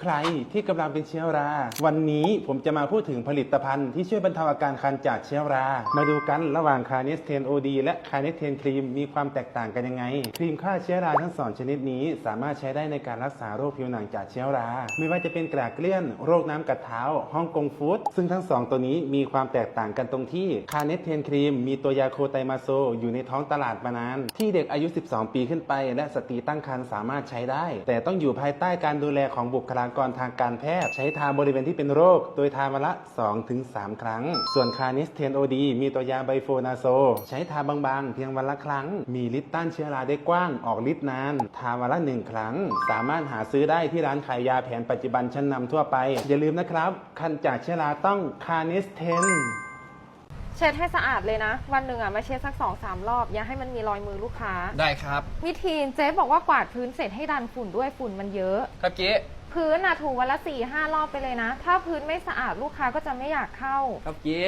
ใครที่กำลังเป็นเชื้อรา วันนี้ผมจะมาพูดถึงผลิตภัณฑ์ที่ช่วยบรรเทาอาการคันจากเชื้อรา มาดูกันระหว่างคาเนสเทนโอดีและคาเนสเทนครีมมีความแตกต่างกันยังไง ครีมฆ่าเชื้อราทั้งสองชนิดนี้ สามารถใช้ได้ในการรักษาโรคผิวหนังจากเชื้อรา ไม่ว่าจะเป็นกระเกลี้ยน โรคน้ำกัดเท้าฮ่องกงฟูดซึ่งทั้งสองตัวนี้มีความแตกต่างกันตรงที่คาเนสเทนครีมมีตัวยาโคไตมาโซอยู่ในท้องตลาดมานาน ที่เด็กอายุ 12 ปีขึ้นไป และสตรีตั้งครรภ์สามารถใช้ได้ แต่ต้องอยู่ภายใต้การดูแลของบุคลากรทางการแพทย์ ใช้ทาบริเวณที่เป็นโรค โดยทาวันละ 2-3 ครั้ง ส่วนคานิสเทนโอดี มีตัวยาไบโฟนาโซ ใช้ทาบางๆ เพียงวันละครั้ง มีฤทธิ์ต้านเชื้อราได้กว้างออกฤทธิ์นาน ทาวันละหนึ่งครั้ง สามารถหาซื้อได้ที่ร้านขายยาแผนปัจจุบันชั้นนำทั่วไป อย่าลืมนะครับคันจากเชื้อราต้องคานิสเทนเช็ดให้สะอาดเลยนะ วันหนึ่งอะมาเช็ดสักสองสามรอบ อย่าให้มันมีรอยมือลูกค้า ได้ครับ วิธีเจ๊บอกว่ากวาดพื้นเสร็จให้ดันฝุ่นด้วยฝุ่นมันเยอะ ครับเจ๊ พื้นน่ะถูวันละสี่ห้ารอบไปเลยนะ ถ้าพื้นไม่สะอาดลูกค้าก็จะไม่อยากเข้า ครับเจ๊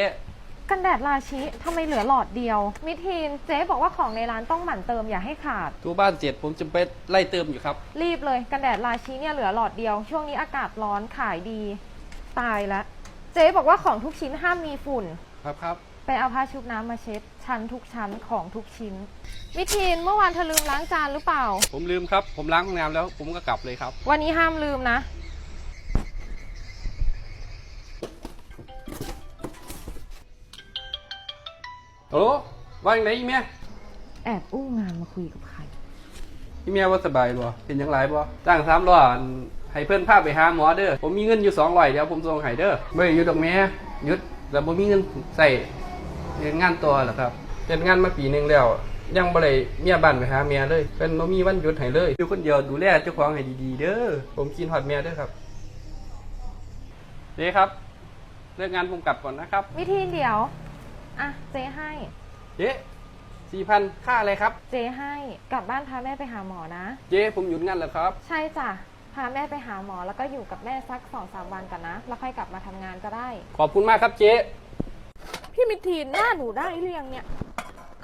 กันแดดราชิทำไมเหลือหลอดเดียว มิทีนเจ๊บอกว่าของในร้านต้องหมั่นเติมอย่าให้ขาดทูบ้านเสร็จผมจะไปไล่เติมอยู่ครับ รีบเลยกันแดดราชิเนี่ยเหลือหลอดเดียว ช่วงนี้อากาศร้อนขายดี ตายแล้วเจ๊บอกว่าของทุกชิ้นห้ามมีฝุ่น ครับครับ ไปเอาผ้าชุบน้ำมาเช็ด ชั้นทุกชั้นของทุกชิ้นวิทีนเมื่อวานเธอลืมล้างจานหรือเปล่า ผมลืมครับ ผมล้างห้องน้ำแล้ว ผมก็กลับเลยครับ วันนี้ห้ามลืมนะ โอ้ว่าอย่างไรอีเมียแอบอู้งานมาคุยกับใคร อีเมียว่าสบายบ่เป็นยังไงบ่จ้างสามร้อยให้เพื่อนพาไปหาหมอเด้อ ผมมีเงินอยู่สองร้อยเดี๋ยวผมส่งให้เด้อไม่ได้หยุดดอกแม่หยุดแต่ผมมีเงินใส่ เฮ็ดงานตัวหรอครับเป็นงานมาปีหนึงแล้ว ยังบ่ได้เมียบ้านไปหาเมียเลยเป็นบ่มีวันหยุดให้เลยอยู่คนเดียวดูแลเจ้าของให้ดีๆเด้อผมกินฮอดเมียเด้อครับเจ๊ครับเลิกงานผมกลับก่อนนะครับวิทีนเดี๋ยว อะ เจ๊ให้ เจ๊สี่พันค่าอะไรครับ เจ๊ให้ กลับบ้านพาแม่ไปหาหมอนะ เจ๊ผมหยุดงานแล้วครับ ใช่จ้ะ พาแม่ไปหาหมอแล้วก็อยู่กับแม่สักสองสามวันก่อนนะ แล้วค่อยกลับมาทำงานก็ได้ ขอบคุณมากครับเจ๊ พี่มิทีนหน้าหนูได้หรือยังเนี่ย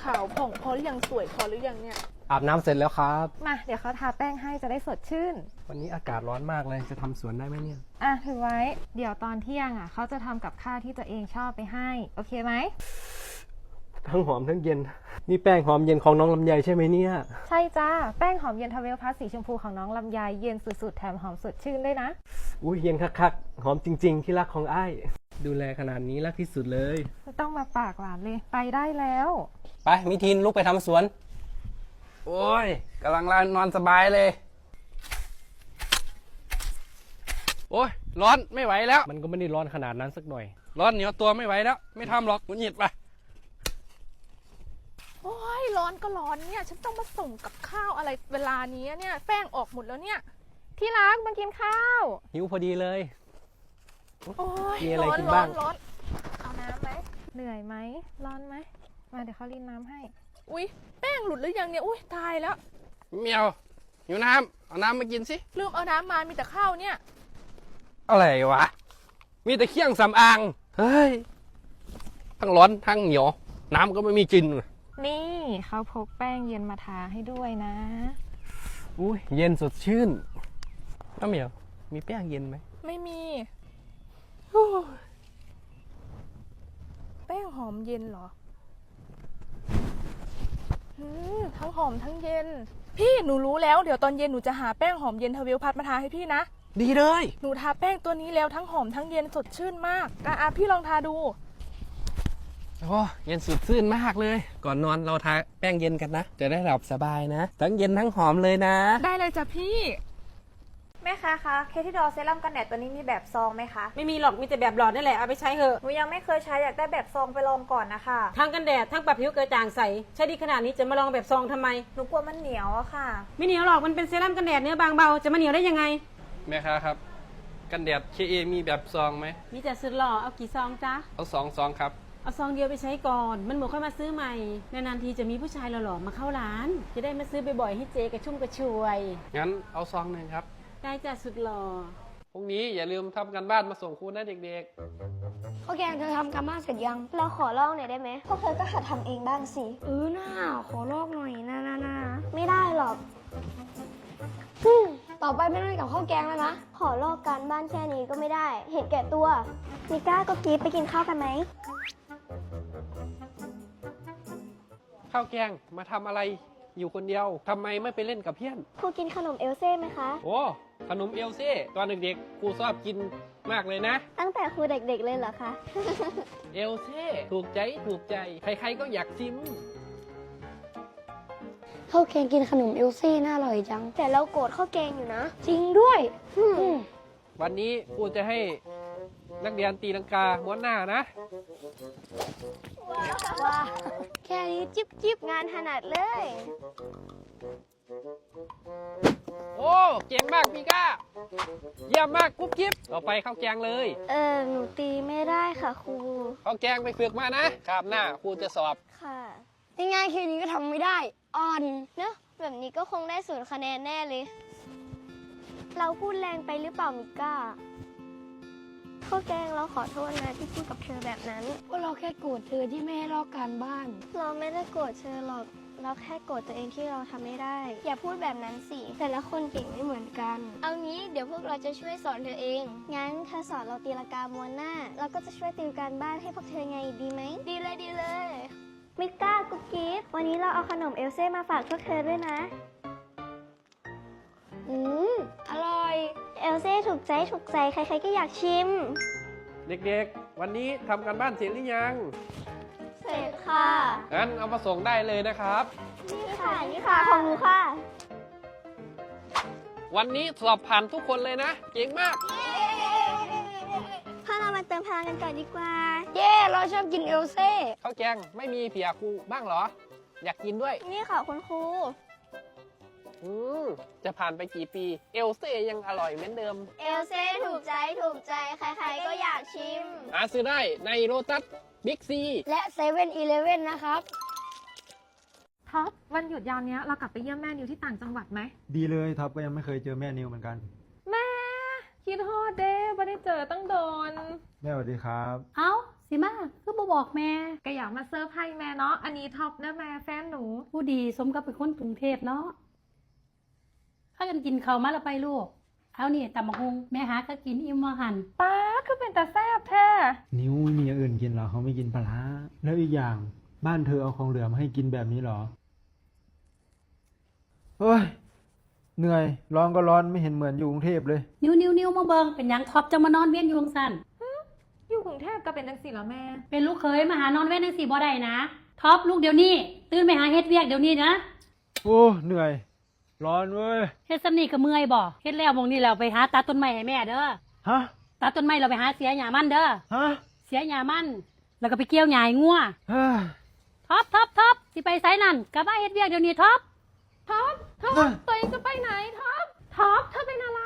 ขาวผ่องพอหรือยังสวยพอหรือยังเนี่ย อาบน้ำเสร็จแล้วครับ มา เดี๋ยวเขาทาแป้งให้จะได้สดชื่น วันนี้อากาศร้อนมากเลยจะทำสวนได้ไหมเนี่ย อะถือไว้ เดี๋ยวตอนเที่ยงอะเขาจะทำกับข้าวที่ตัวเองชอบไปให้ โอเคไหม ทั้งหอมทั้งเย็น นี่แป้งหอมเย็นของน้องลำไยใช่ไหมเนี่ย ใช่จ้า แป้งหอมเย็นทาเวลพัสสีชมพูของน้องลำไยเย็นสุดๆ แถมหอมสดชื่นด้วยนะ อุ้ยเย็นคักๆหอมจริง ๆ ที่รักของอ้าย ดูแลขนาดนี้รักที่สุดเลย ไม่ต้องมาปากหวานเลย ไปได้แล้ว ไปมิทินลุกไปทำสวน โอ้ยกำลังนอนสบายเลย โอ้ยร้อนไม่ไหวแล้ว มันก็ไม่ได้ร้อนขนาดนั้นสักหน่อย ร้อนเหนียวตัวไม่ไหวแล้ว ไม่ทำหรอกมุนหงิดไปโอ้ยร้อนก็ร้อนเนี่ย ฉันต้องมาส่งกับข้าวอะไรเวลานี้เนี่ย แป้งออกหมดแล้วเนี่ย ที่รักมากินข้าว หิวพอดีเลย โอ้ยมีอะไรร้อนกินร้อบ้านงร้อนเอาน้ำไหมเหนื่อยไหม ร้อนไหม มาเดี๋ยวเขารีนน้ำให้ อุ้ยแป้งหลุดหรือยังเนี่ยอุ้ยตายแล้ว เมียวหิวน้ำเอาน้ำมากินสิ ลืมเอาน้ำมามีแต่ข้าวเนี่ย อะไรวะ มีแต่เคี่ยงสำอาง เฮ้ย ทั้งร้อนทั้งเหนียว น้ำก็ไม่มีกินนี่เขาพกแป้งเย็นมาทาให้ด้วยนะ อุ้ยเย็นสดชื่นน้าเหมียว มีแป้งเย็นไหมไม่มีโอ้ย แป้งหอมเย็นเหรออืมทั้งหอมทั้งเย็น พี่หนูรู้แล้วเดี๋ยวตอนเย็นหนูจะหาแป้งหอมเย็นทวิลพัดมาทาให้พี่นะ ดีเลย หนูทาแป้งตัวนี้แล้วทั้งหอมทั้งเย็นสดชื่นมากอะอะพี่ลองทาดู โอ้เย็นสุดชื่นมากเลย ก่อนนอนเราทาแป้งเย็นกันนะ จะได้หลับสบายนะ ทั้งเย็นทั้งหอมเลยนะ ได้เลยจ้ะพี่ แม่ค้าคะเคที่ดอเซรั่มกันแดดตัวนี้มีแบบซองไหมคะ ไม่มีหรอกมีแต่แบบหลอดนี่แหละเอาไปใช้เถอะหนูยังไม่เคยใช้อยากได้แบบซองไปลองก่อนนะคะ ทั้งกันแดดทั้งปรับผิวกระจ่างใสใช้ดีขนาดนี้จะมาลองแบบซองทำไม หนูกลัวมันเหนียวอะค่ะ ไม่เหนียวหรอกมันเป็นเซรั่มกันแดดเนื้อบางเบาจะมาเหนียวได้ยังไง แม่ค้าครับ กันแดดเคเอมีแบบซองไหมมีแต่สุดหล่อเอากี่ซองจ๊ะเอาสองซองครับเอาซองเดียวไปใช้ก่อน มันหมดค่อยมาซื้อใหม่นานๆทีจะมีผู้ชายหล่อๆมาเข้าร้าน จะได้มาซื้อบ่อยๆให้เจกระชุ่มกระชวยงั้นเอาซองหนึ่งครับ ได้จ้ะสุดหล่อพรุ่งนี้อย่าลืมทำกันบ้านมาส่งครูนะเด็กโอเคเธอทำการบ้านเสร็จยัง เราขอลองหน่อยได้ไหม พวกเธอก็หัดทำเองบ้างสิ เออหน้าขอลอกหน่อยนะนะนะไม่ได้หรอกตต่อไปไม่ต้องเล่นกับข้าวแกงแล้วนะ ขอลอกการบ้านแค่นี้ก็ไม่ได้ เห็นแก่ตัวมิก้าก็กีบไปกินข้าวกันไหมข้าวแกงมาทำอะไร อยู่คนเดียวทำไมไม่ไปเล่นกับเพื่อนครูกินขนมเอลเซ่ไหมคะ โอ้ขนมเอลเซ่ตอนเด็กๆครูชอบกินมากเลยนะ ตั้งแต่ครูเด็กๆเลยเหรอคะ เอลเซ่ถูกใจถูกใจ ใครๆก็อยากชิม ข้าวแกงกินขนมเอลซี่น่าอร่อยจัง แต่เราโกรธข้าวแกงอยู่นะ จริงด้วย อืมอืมวันนี้ครูจะให้ นักเรียนตีลังกาม้วนหน้านะ ว้าแค่นี้จิบจิบงานถนัดเลย โอ้เก่งมากพี่ก้าเยี่ยมมากกุ๊บกิ๊บต่อไปข้าวแกงเลยเออหนูตีไม่ได้ค่ะครู ข้าวแกงไปฝึกมานะคาบหน้าครูจะสอบ ค่ะง่ายๆแค่นี้ก็ทำไม่ได้ อ่อน เนอะแบบนี้ก็คงได้ศูนย์คะแนนแน่เลย เราพูดแรงไปหรือเปล่ามิก้า ข้าวแกงเราขอโทษนะที่พูดกับเธอแบบนั้น พวกเราแค่โกรธเธอที่ไม่ให้ลอกการบ้าน เราไม่ได้โกรธเธอหรอก เราแค่โกรธตัวเองที่เราทำไม่ได้ อย่าพูดแบบนั้นสิ แต่ละคนเก่งไม่เหมือนกัน เอางี้เดี๋ยวพวกเราจะช่วยสอนเธอเอง งั้นเธอสอนเราตีลากาม้วนหน้า เราก็จะช่วยติวการบ้านให้พวกเธอไงดีไหม ดีเลยดีเลยมิก้ากุ๊กกิ๊บวันนี้เราเอาขนมเอลเซ่มาฝากพวกเธอด้วยนะ อืม อร่อย เอลเซ่ถูกใจถูกใจใครๆก็อยากชิม เด็กๆ วันนี้ทำการบ้านเสร็จหรือยัง เสร็จค่ะ งั้นเอามาส่งได้เลยนะครับ นี่ค่ะ นี่ค่ะ ของหนูค่ะ วันนี้สอบผ่านทุกคนเลยนะ เก่งมากพาเรามาเติมพลังกันก่อนดีกว่า เย้ เราชอบกินเอลเซ่ข้าวแกงไม่มีเผียครูบ้างเหรอ อยากกินด้วย นี่ค่ะคุณครู อืมจะผ่านไปกี่ปี เอลเซ่ยังอร่อยเหมือนเดิม เอลเซ่ถูกใจถูกใจ ใครๆก็อยากชิม หาซื้อได้ในโรตัสบิ๊กซี และเซเว่นอีเลเว่นนะครับ ท็อปวันหยุดยาวเนี้ยเรากลับไปเยี่ยมแม่นิวที่ต่างจังหวัดไหมดีเลยท็อปก็ยังไม่เคยเจอแม่นิวเหมือนกัน แม่คิดฮอดเด้ไม่ได้เจอตั้งโดน แม่สวัสดีครับ เอ้าสิมาคือบ่บอกแม่ก็อยากมาเซอร์ไพรส์แม่เนาะอันนี้ท็อปเนอะแม่แฟนหนู ผู้ดีสมกับเป็นคนกรุงเทพเนาะ ถ้ากันกินข้าวมาและไปลูก เอานี่ตำบักฮุงแม่หาก็กินอิ่มว่าหันป้าคือเป็นตาแซบแท้นิวไม่มีอย่างอื่นกินเหรอเขาไม่กินปลาร้าแล้วอีกอย่างบ้านเธอเอาของเหลือมาให้กินแบบนี้เหรอเฮ้ยเหนื่อย ร้อนก็ร้อนไม่เห็นเหมือนอยู่กรุงเทพเลย นิ้วนิ้วนิ้วมาเบิงเป็นหยังท็อปจะมานอนเวียนอยู่จังสันอยู่กรุงเทพก็เป็นจังสี่เหรอแม่ เป็นลูกเคยมาหานอนเวียนจังสี่บ่ได้นะท็อปลูกเดี๋ยวนี้ ตื่นไปหาเฮ็ดเวียกเดี๋ยวนี้นะ โอ้ เหนื่อย ร้อนเว้ยเฮ็ดสำนี่ก็เมื่อยบ่เฮ็ดแล้วหมองนี่แล้วไปหาตัดต้นไม้ให้แม่เด้อฮะตัดต้นไม้เราไปหาเสียหญ้ามันเด้อฮะเสียหญ้ามัน แล้วก็ไปเกี่ยวหญ้าให้งัวเฮ้ยท็อปท็อปท็อปสิไปไสนั่นกลับมาเฮ็ดเวียกเดี๋ยวนี้ท็อปท็อปท็อปเอ้ยตัวเองจะไปไหนท็อปท็อปเธอเป็นอะไร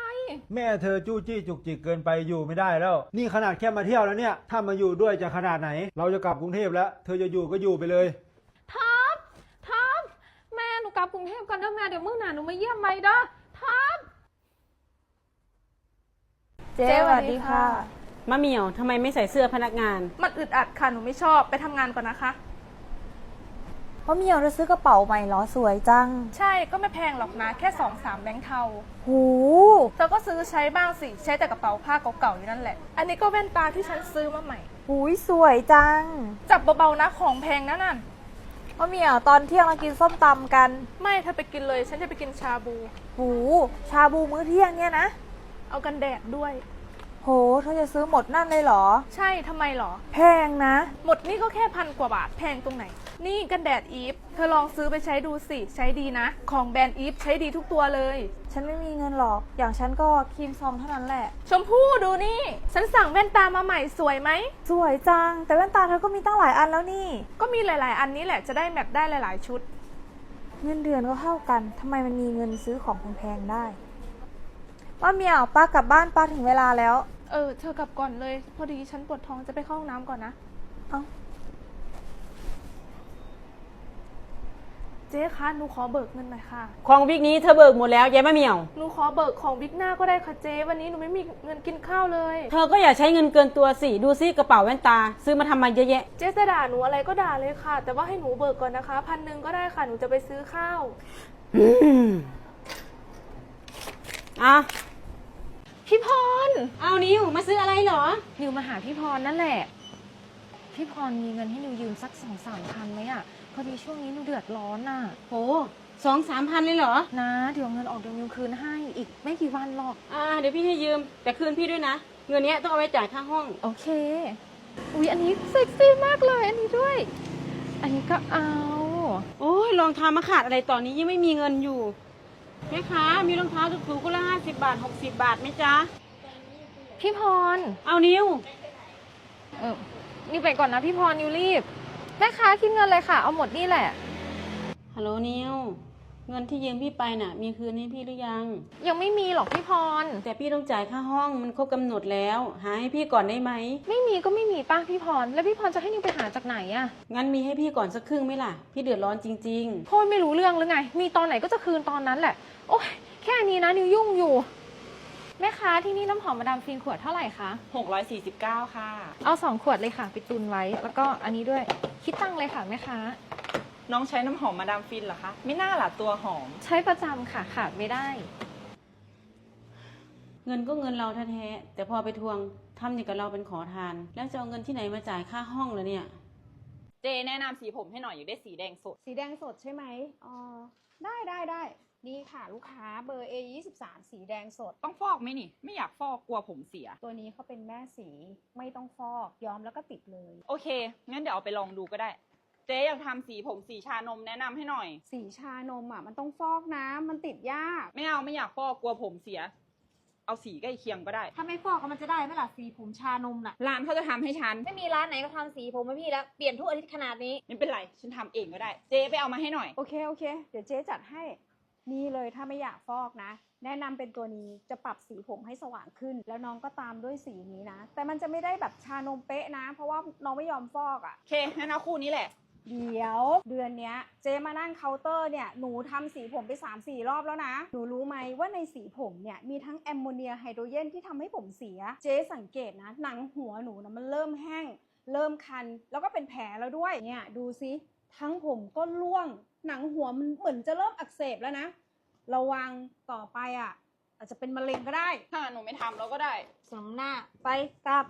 แม่เธอจู้จี้จุกจิกเกินไปอยู่ไม่ได้แล้ว นี่ขนาดแค่มาเที่ยวแล้วเนี่ย ถ้ามาอยู่ด้วยจะขนาดไหน เราจะกลับกรุงเทพแล้ว เธอจะอยู่ก็อยู่ไปเลย ท็อป ท็อป แม่หนูกลับก รุงเทพก่อนเด้อแม่เดี๋ยวมื้อหน้าหนูมาเยี่ยมใหม่เด้อท็อป เจ๊สวัสดีค่ะ มะเหมียวทำไมไม่ใส่เสื้อพนักงาน มันอึดอัดค่ะ หนูไม่ชอบไปทำงานก่อนนะคะเพราะเมียวจะซื้อกระเป๋าใหม่เหรอสวยจัง ใช่ก็ไม่แพงหรอกนะ แค่สองสามแบงค์เทาหูเธอก็ซื้อใช้บ้างสิ ใช้แต่กระเป๋าผ้าเก่าๆอยู่นั่นแหละ อันนี้ก็แว่นตาที่ฉันซื้อมาใหม่ หูยสวยจัง จับเบาๆนะของแพงนะนั่น เพราะเมียตอนเที่ยงเรากินส้มตำกันไม่เธอไปกินเลย ฉันจะไปกินชาบู หูชาบูมื้อเที่ยงเนี่ยนะ เอากันแดดด้วย โหเธอจะซื้อหมดนั่นเลยเหรอ ใช่ทำไมหรอ แพงนะ หมดนี่ก็แค่พันกว่าบาทแพงตรงไหน นี่กันแดดอีฟเธอลองซื้อไปใช้ดูสิ ใช้ดีนะ ของแบรนด์อีฟใช้ดีทุกตัวเลย ฉันไม่มีเงินหรอก อย่างฉันก็ครีมซองเท่านั้นแหละ ชมพู่ดูนี่ ฉันสั่งแว่นตามาใหม่สวยไหม สวยจัง แต่แว่นตาเธอก็มีตั้งหลายอันแล้วนี่ ก็มีหลาย ๆ อันนี้แหละจะได้แมทได้หลาย ๆ ชุด เงินเดือนก็เท่ากันทำไมมันมีเงินซื้อของแพงๆได้ว่าเมียวป้ากลับบ้านป้าถึงเวลาแล้ว เออ เธอกลับก่อนเลย พอดีฉันปวดท้องจะไปเข้าห้องน้ำก่อนนะ เอ้า เจ๊คะหนูขอเบิกเงินหน่อยค่ะ ของวิกนี้เธอเบิกหมดแล้วยายมะเหมียว หนูขอเบิกของบิ๊กหน้าก็ได้ค่ะเจ๊วันนี้หนูไม่มีเงินกินข้าวเลย เธอก็อย่าใช้เงินเกินตัวสิดูซิกระเป๋าแว่นตา ซื้อมาทำไมเยอะแยะ เจ๊จะด่าหนูอะไรก็ด่าเลยค่ะ แต่ว่าให้หนูเบิกก่อนนะคะพันหนึ่งก็ได้ค่ะหนูจะไปซื้อข้าวอะพี่พร เอานิวมาซื้ออะไรเหรอ นิวมาหาพี่พรนั่นแหละ พี่พรมีเงินให้นิวยืมสักสองสามพันไหมอะพ อดีช่วงนี้นิวเดือดร้อนน่ะโหสองสามพันเลยเหรอ นะ เดี๋ยวเงินออกเดี๋ยวนิวคืนให้อีกไม่กี่วันหรอก อ่า เดี๋ยวพี่ให้ยืม แต่คืนพี่ด้วยนะ เงินเนี้ยต้องเอาไว้จ่ายค่าห้อง โอเค อุ๊ย อันนี้เซ็กซี่มากเลยอันนี้ด้วย อันนี้ก็เอา โอ้ยรองเท้ามาขาดอะไรตอนนี้ยังไม่มีเงินอยู่แม่ค้ามีรองเท้าถูกๆก็ละห้าสิบบาทหกสิบบาทไหมจ๊ะ พี่พร เอานิวเออนิวไปก่อนนะพี่พรนิวรีบ แม่ค้าคิดเงินเลยค่ะ เอาหมดนี่แหละ ฮัลโหลนิว เงินที่ยืมพี่ไปน่ะ มีคืนให้พี่หรือยัง ยังไม่มีหรอกพี่พร แต่พี่ต้องจ่ายค่าห้องมันครบกำหนดแล้ว หาให้พี่ก่อนได้ไหม ไม่มีก็ไม่มีป้าพี่พร แล้วพี่พรจะให้นิวไปหาจากไหนอะงั้นมีให้พี่ก่อนสักครึ่งไหมล่ะ พี่เดือดร้อนจริงพ่อไม่รู้เรื่องหรือไง มีตอนไหนก็จะคืนตอนนั้นแหละ โอ้ยแค่นี้นะนิวยุ่งอยู่ แม่ค้าที่นี่น้ำหอมมาดามฟินขวดเท่าไหร่คะ 649 ค่ะ เอาสองขวดเลยค่ะไปตุนไว้ แล้วก็อันนี้ด้วยคิดตังค์เลยค่ะแม่ค้า น้องใช้น้ำหอมมาดามฟินเหรอคะ ไม่น่าล่ะตัวหอม ใช้ประจำค่ะขาดไม่ได้ๆเงินก็เงินเราแท้ๆแต่พอไปทวงทำอย่างกับเราเป็นขอทาน แล้วจะเอาเงินที่ไหนมาจ่ายค่าห้องล่ะเนี่ย เจแนะนำสีผมให้หน่อยอยู่ได้สีแดงสด สีแดงสดใช่ไหมอ๋อ ได้ได้ได้ นี่ค่ะลูกค้าเบอร์ A 2 3สีแดงสด ต้องฟอกไหมนี่ ไม่อยากฟอกกลัวผมเสีย ตัวนี้เขาเป็นแม่สีไม่ต้องฟอกย้อมแล้วก็ติดเลย โอเค งั้นเดี๋ยวเอาไปลองดูก็ได้ เจ๊อยากทำสีผมสีชานมแนะนำให้หน่อย สีชานมอะมันต้องฟอกนะมันติดยาก ไม่เอาไม่อยากฟอกกลัวผมเสีย เอาสีใกล้เคียงก็ได้ ถ้าไม่ฟอกก็มันจะได้ไหมล่ะสีผมชานมน่ะ ร้านเขาจะทำให้ฉัน ไม่มีร้านไหนก็ทำสีผมให้พี่แล้ว เปลี่ยนทุกอาทิตย์ขนาดนี้ ไม่เป็นไร ฉันทำเองก็ได้ เจ๊ไปเอามาให้หน่อย โอเคโอเค เดี๋ยวเจ๊จัดให้ นี่เลยถ้าไม่อยากฟอกนะ แนะนำเป็นตัวนี้จะปรับสีผมให้สว่างขึ้น แล้วน้องก็ตามด้วยสีนี้นะ แต่มันจะไม่ได้แบบชานมเป๊ะนะ เพราะว่าน้องไม่ยอมฟอกอะโอเคงั้นเอาคู่นี้แหละเดี๋ยวเดือนเนี้ยเจมานั่งเคาน์เตอร์เนี่ยหนูทำสีผมไป 3 4 รอบแล้วนะ หนูรู้ไหมว่าในสีผมเนี่ยมีทั้งแอมโมเนียไฮโดรเจนที่ทำให้ผมเสีย เจสังเกตนะหนังหัวหนูนะมันเริ่มแห้ง เริ่มคัน แล้วก็เป็นแผลแล้วด้วยเนี่ยดูซิทั้งผมก็ร่วง หนังหัวมันเหมือนจะเริ่มอักเสบแล้วนะ ระวังต่อไปอะ อาจจะเป็นมะเร็งก็ได้ ถ้างั้นหนูไม่ทำแล้วก็ได้สำหน้าไปกลับ